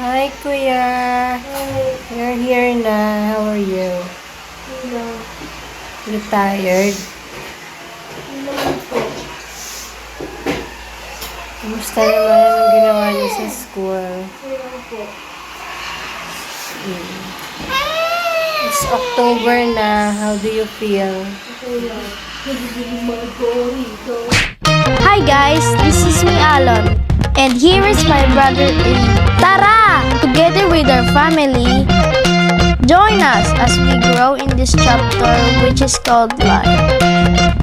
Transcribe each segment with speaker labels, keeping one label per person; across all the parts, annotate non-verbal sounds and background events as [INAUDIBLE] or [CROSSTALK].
Speaker 1: Hi, Kuya. You're here na. How are you?
Speaker 2: Hello.
Speaker 1: You tired?
Speaker 2: Hello po.
Speaker 1: Kumusta naman ang ginawa niyo sa school?
Speaker 2: Hello po. Hmm.
Speaker 1: It's October na. How do you feel?
Speaker 2: Okay lang. Nagiging mga gorito.
Speaker 3: Hi guys, this is me Alon. And here is my brother Tara! Together with our family, join us as we grow in this chapter which is called life.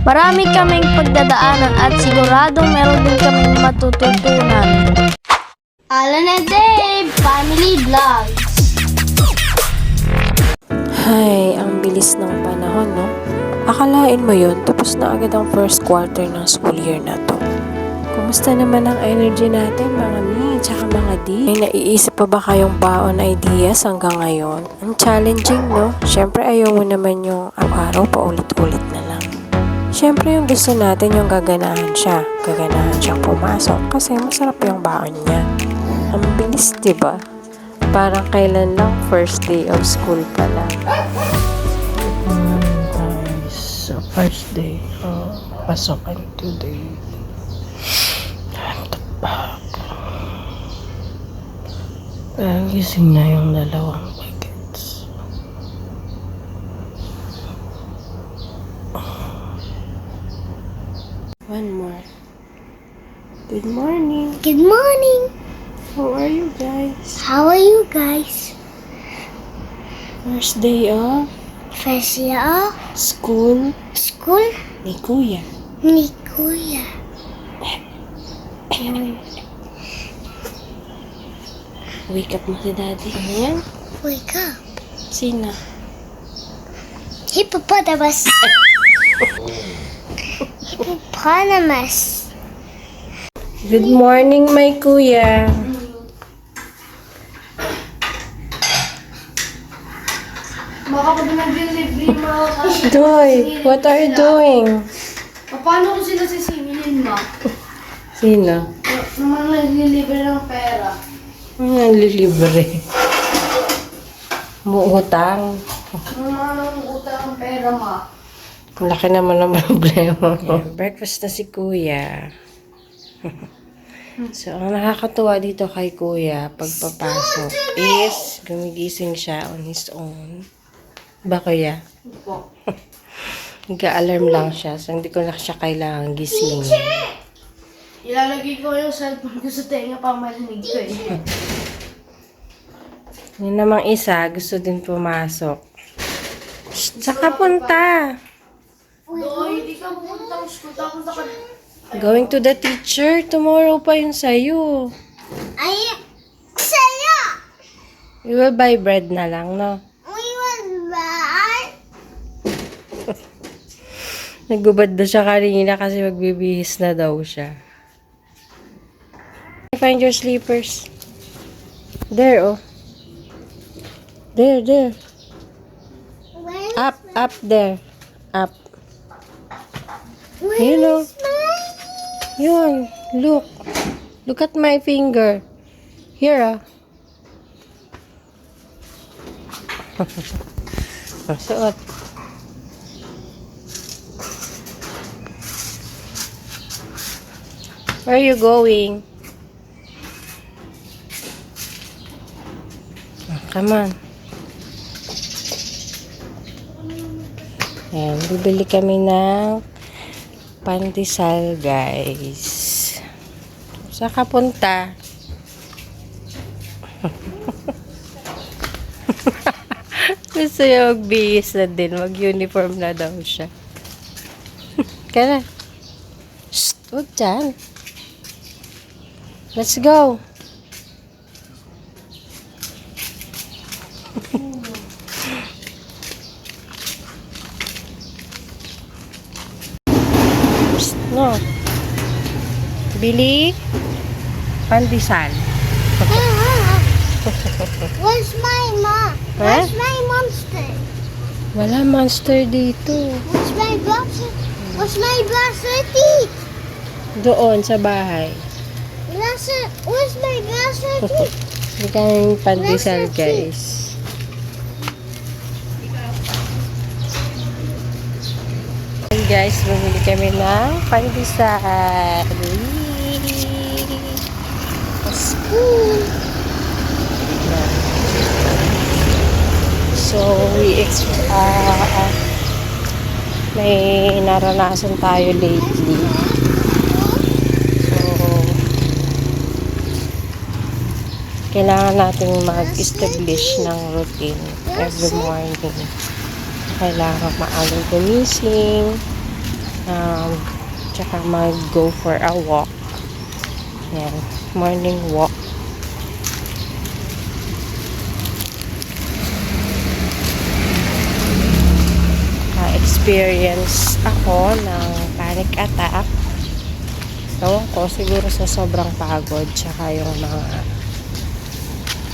Speaker 3: Marami kaming pagdadaanan at sigurado meron din kaming matututunan. Alan and Dave, Family Vlogs.
Speaker 1: Hay, ang bilis ng panahon, no? Akalain mo yun, tapos na agad ang first quarter ng school year na to. Kumusta naman ang energy natin, mga mi, tsaka mga di? May naiisip pa ba kayong baon ideas hanggang ngayon? Ang challenging, no? Siyempre, ayaw mo naman yung araw-araw paulit-ulit na lang. Siyempre, yung gusto natin yung gaganahan siya. Gaganahan siyang pumasok kasi masarap yung baon niya. Ang bilis, ba? Parang kailan lang first day of school pa lang. guys, so first day of pasokan today. Parang gising na yung dalawang bagets. One more. Good morning.
Speaker 3: Good morning.
Speaker 1: How are you guys?
Speaker 3: How are you guys?
Speaker 1: First day of
Speaker 3: First year of
Speaker 1: school
Speaker 3: school
Speaker 1: ni Kuya.
Speaker 3: ni Kuya.
Speaker 1: Wake up mo si daddy. Ano yan?
Speaker 3: Wake up.
Speaker 1: Sina?
Speaker 3: Hippopotamus. Hippopotamus.
Speaker 1: Good morning, my kuya.
Speaker 2: Baka pa din nag-delivery mga kasi.
Speaker 1: Doy, what are you doing?
Speaker 2: Paano ko sila sisimilin ma?
Speaker 1: Sino?
Speaker 2: Naman nag-deliver ng pera.
Speaker 1: Ang libre. Muutang.
Speaker 2: Utang ng pera ma.
Speaker 1: Ang laki naman ang problema mo. Breakfast na si kuya. [LAUGHS] so, ang nakakatuwa dito kay kuya, pagpapasok, is gumigising siya on his own. Ba kuya?
Speaker 2: Po. [LAUGHS]
Speaker 1: Nag-alarm lang siya, so hindi ko na siya kailangan gisingin.
Speaker 2: Ilalagay ko yung cellphone ko sa tenga para marinig ko eh. [LAUGHS]
Speaker 1: Yun namang isa, gusto din pumasok. Shh, Saan ka punta?
Speaker 2: Doy, hindi ka.
Speaker 1: Going to the teacher. Tomorrow pa yun sa'yo.
Speaker 3: Ay, saya.
Speaker 1: We will buy bread na lang, no?
Speaker 3: We will buy. [LAUGHS]
Speaker 1: Nagubad na siya kanina kasi magbibihis na daw siya. Find your slippers. There, oh. There, there.
Speaker 3: Where,
Speaker 1: Up, up there. Up.
Speaker 3: where
Speaker 1: oh.
Speaker 3: is my...
Speaker 1: Yun. Look. Look at my finger. Here, ah. [LAUGHS] Suot. Where are you going? Come on. Ayan, bibili kami ng pandesal, guys. Saan ka punta? [LAUGHS] Gusto niya magbihis na din. Mag-uniform na daw siya. [LAUGHS] Kaya na. Shh! Huwag dyan. Let's go. No. Bili pandesal. [LAUGHS]
Speaker 3: Where's my mom? Where's my monster?
Speaker 1: Wala monster dito.
Speaker 3: Where's my blaster? Where's my blaster teeth?
Speaker 1: Doon sa bahay.
Speaker 3: Where's my blaster [LAUGHS] teeth?
Speaker 1: Hindi kaming pandesal, guys. Ayan, guys, bumili kami ng pandesal. So, we ex ah, ah, may naranasan tayo lately. So, kailangan natin mag-establish ng routine every morning. Kailangan maagang gumising, um, tsaka mag-go for a walk. Yan, morning walk. experience ako ng panic attack. Ewan ko, siguro sa sobrang pagod tsaka yung mga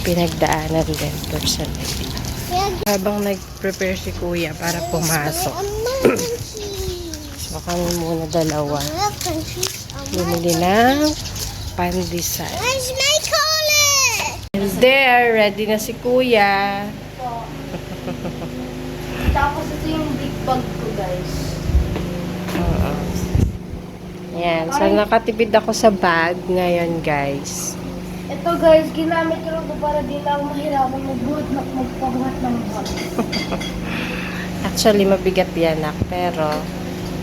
Speaker 1: pinagdaanan din personally. Habang nag-prepare si kuya para pumasok, so [CLEARS THROAT] kami muna dalawa, bumili ng pandesal.
Speaker 3: Where's my collar?
Speaker 1: And there, ready na si kuya. [LAUGHS]
Speaker 2: Tapos ito yung big bag ko, guys.
Speaker 1: Oo. Yan. So, nakatipid ako sa bag ngayon, guys.
Speaker 2: Ito, guys, ginamit ko lang ito para di lang ako mahirapan magbuhat na magpabuhat ng bag. [LAUGHS]
Speaker 1: Actually, mabigat yan, nak. Pero,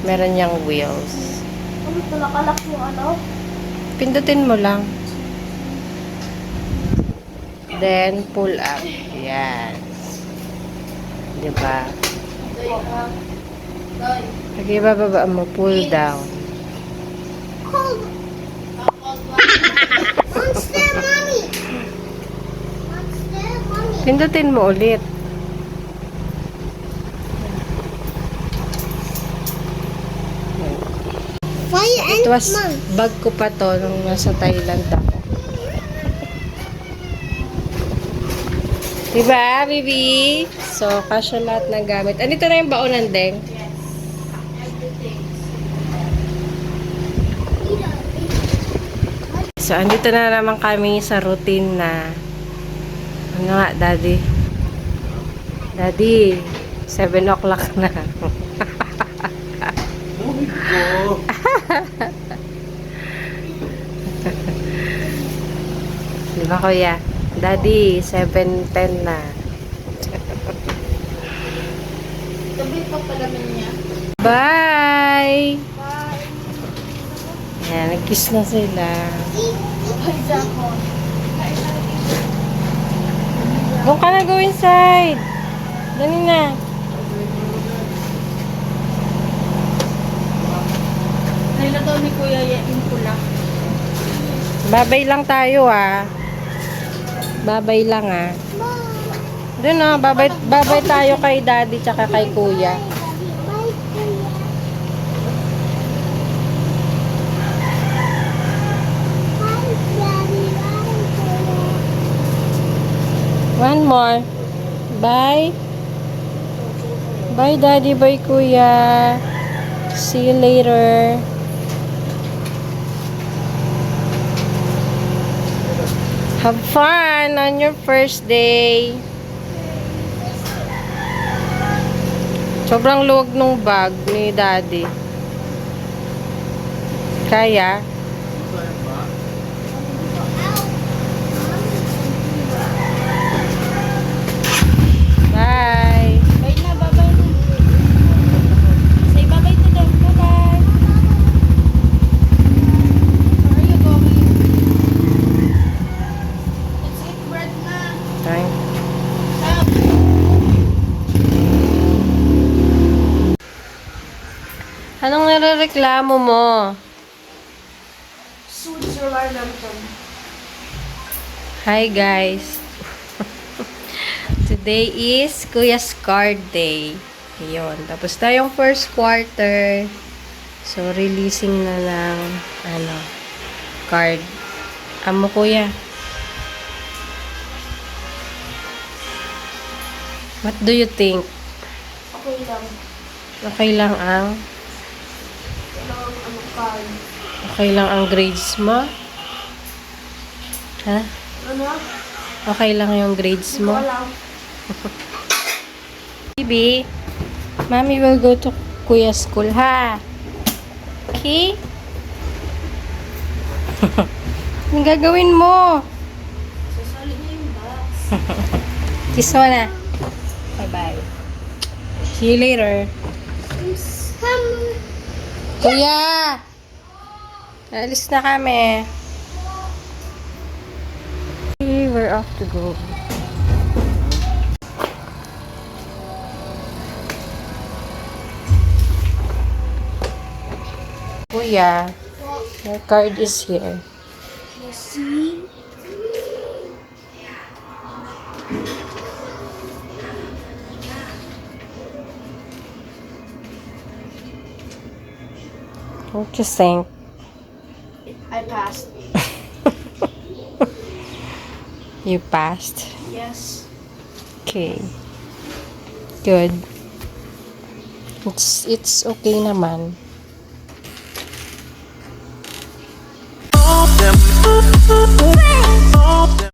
Speaker 1: meron niyang wheels.
Speaker 2: Ano ito, nakalak yung ano?
Speaker 1: Pindutin mo lang. Then, pull up. Yan. Diba? Lagi bababa mo, pull down.
Speaker 3: What's that, mommy? That, mommy?
Speaker 1: Pindutin mo ulit. Was, bag ko pa to nung nasa Thailand ako. Diba, Bibi? So, kasya lahat ng gamit. Andito na yung baonan, Deng. So, andito na naman kami sa routine na ano nga, Daddy? Daddy, 7 o'clock na. [LAUGHS] Di ba, kuya? Daddy, 7.10 na.
Speaker 2: Sabi pa pala niya.
Speaker 1: Bye! Yan, nag-kiss na sila.
Speaker 2: Pagsa ko.
Speaker 1: Doon ka na go inside. Dali na.
Speaker 2: Kailan daw ni Kuya yung pula?
Speaker 1: Babay lang tayo ah. Babay lang ah. Doon ah, babay, babay tayo kay daddy tsaka kay kuya. One more. Bye. Bye daddy, bye kuya. See you later. Have fun on your first day. Sobrang luwag nung bag ni daddy. Kaya? Bye.
Speaker 2: Bye na, bye-bye na. Say bye-bye to them. Bye-bye. Where are you going? Let's eat bread na.
Speaker 1: Time. Anong nirereklamo mo?
Speaker 2: Switzerland to.
Speaker 1: Hi guys. Today is Kuya's card day. Ayun. Tapos na yung first quarter. So, releasing na ng ano, card. Amo kuya. What do you think?
Speaker 2: Okay lang.
Speaker 1: Okay lang ang. Okay lang ang grades mo? Ha?
Speaker 2: Ano?
Speaker 1: Okay lang yung grades mo?
Speaker 2: Wala. [LAUGHS]
Speaker 1: Baby, Mommy will go to Kuya's school, ha? Okay? [LAUGHS] Anong gagawin mo?
Speaker 2: Sasali niya yung [LAUGHS] box.
Speaker 1: Kiss mo na. Bye-bye. See you later. Kuya! Alis na kami. Okay, we're off to go. Kuya, your card is here. What you think?
Speaker 2: I passed. [LAUGHS]
Speaker 1: You passed?
Speaker 2: Yes.
Speaker 1: Okay. Good. It's it's okay naman.